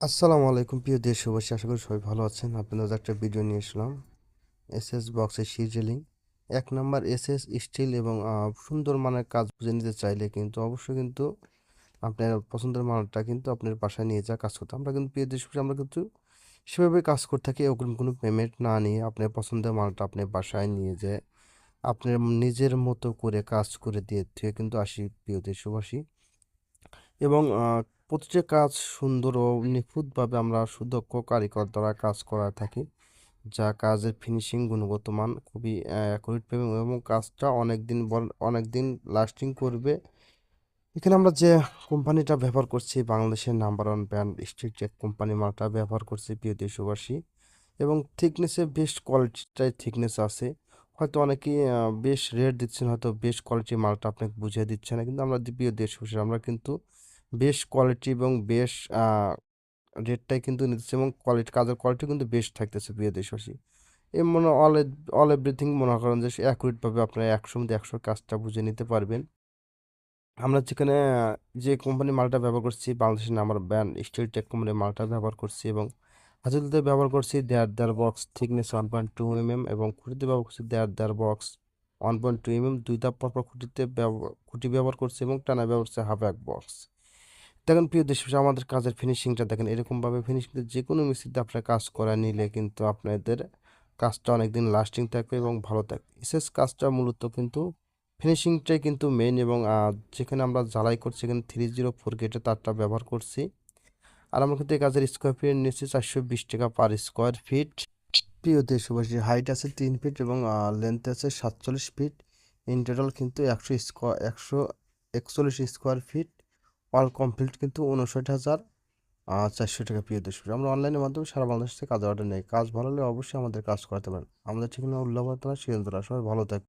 আসসালামু আলাইকুম, প্রিয় দেশবাসী। আশা করি সবাই ভালো আছেন। আপনাদের একটা ভিডিও নিয়ে এসলাম এস এস বক্সের সিজেলিং এক নাম্বার এস এস স্টিল এবং সুন্দর মানের কাজ বুঝে নিতে চাইলে কিন্তু, অবশ্যই কিন্তু আপনার পছন্দের মানটা কিন্তু আপনার বাসায় নিয়ে যা কাজ করতে আমরা কিন্তু, প্রিয় দেশবাসী, আমরা কিন্তু সেভাবে কাজ করে থাকি ওরকম কোনো পেমেন্ট না নিয়ে আপনার পছন্দের মালটা আপনি বাসায় নিয়ে যায় আপনার নিজের মতো করে কাজ করে দিয়ে থেকে কিন্তু আসি, প্রিয় দেশবাসী। এবং প্রতিটা কাজ সুন্দর ও নিখুঁতভাবে আমরা সুদক্ষ কারিগর দ্বারা কাজ করা থাকি। যা কাজের ফিনিশিং গুণগত মান খুবই অ্যাকুরেট পাবে এবং কাজটা অনেক দিন অনেক দিন লাস্টিং করবে। এখানে আমরা যে কোম্পানিটা ব্যবহার করছি, বাংলাদেশের number one brand street tech company মালটা ব্যবহার করছি, প্রিয় দেশবাসী। এবং থিকনেসে বেস্ট কোয়ালিটিটাই থিকনেস আছে। হয়তো অনেকেই বেশ রেট দিচ্ছেন, হয়তো বেশ কোয়ালিটির মালটা আপনাকে বুঝিয়ে দিচ্ছে না, কিন্তু আমরা প্রিয় দেশবাসী, আমরা কিন্তু বেশ কোয়ালিটি এবং বেশ রেটটাই কিন্তু নিতেছে এবং কোয়ালিটি কাজের কোয়ালিটি কিন্তু বেশ থাকতেছে প্রিয় দেশবাসী। এই মনে অল অল এভরিথিং মনে করেন যে অ্যাকুরেটভাবে আপনারা একশো মধ্যে একশো কাজটা বুঝে নিতে পারবেন। আমরা যেখানে যে কোম্পানি মালটা ব্যবহার করছি, বাংলাদেশের নাম্বার ব্র্যান্ড স্টিল টেক কোম্পানির মালটা ব্যবহার করছি এবং হাজুলতে ব্যবহার করছি দেয়ার দেয়ার box thickness one point two mm এবং খুঁটিতে ব্যবহার করছি দেয়ার দেয়ার box one point two mm দুই ধাপ পরপর খুঁটিতে ব্যবহার খুঁটি ব্যবহার করছি এবং টানা ব্যবহার করছি হাফ এক বক্স দেখেন, প্রিয় দেশ আমাদের কাজের ফিনিশিংটা দেখেন, এরকমভাবে ফিনিশিং যে কোনো মিস্ত্রিতে আপনার কাজ করা নিলে কিন্তু আপনাদের কাজটা অনেকদিন লাস্টিং থাকবে এবং ভালো থাকবে। বিশেষ কাজটা মূলত কিন্তু ফিনিশিংটাই কিন্তু মেন এবং যেখানে আমরা জ্বালাই করছি এখানে থ্রি জিরো ফোর গেটে তারটা ব্যবহার করছি। আর আমরা কিন্তু এই কাজের স্কোয়ার ফিট নিচ্ছি চারশো বিশ টাকা পার স্কোয়ার ফিট প্রিয় দেশবাসী হাইট আছে তিন ফিট এবং লেন্থ আছে সাতচল্লিশ ফিট ইন টোটাল কিন্তু একশো স্কোয়ার একশো একচল্লিশ স্কোয়ার ফিট অল কমপ্লিট কিন্তু উনষাট হাজার চারশো টাকা প্রিয় দর্শক। আমরা অনলাইনের মাধ্যমে সারা বাংলাদেশ থেকে কাজ অর্ডার নেই। কাজ ভালো হলে অবশ্যই আমাদের কাজ করাতে পারেন। আমাদের ঠিকানা উল্লাপতলা সিরাজদোলা। সবাই ভালো থাকবে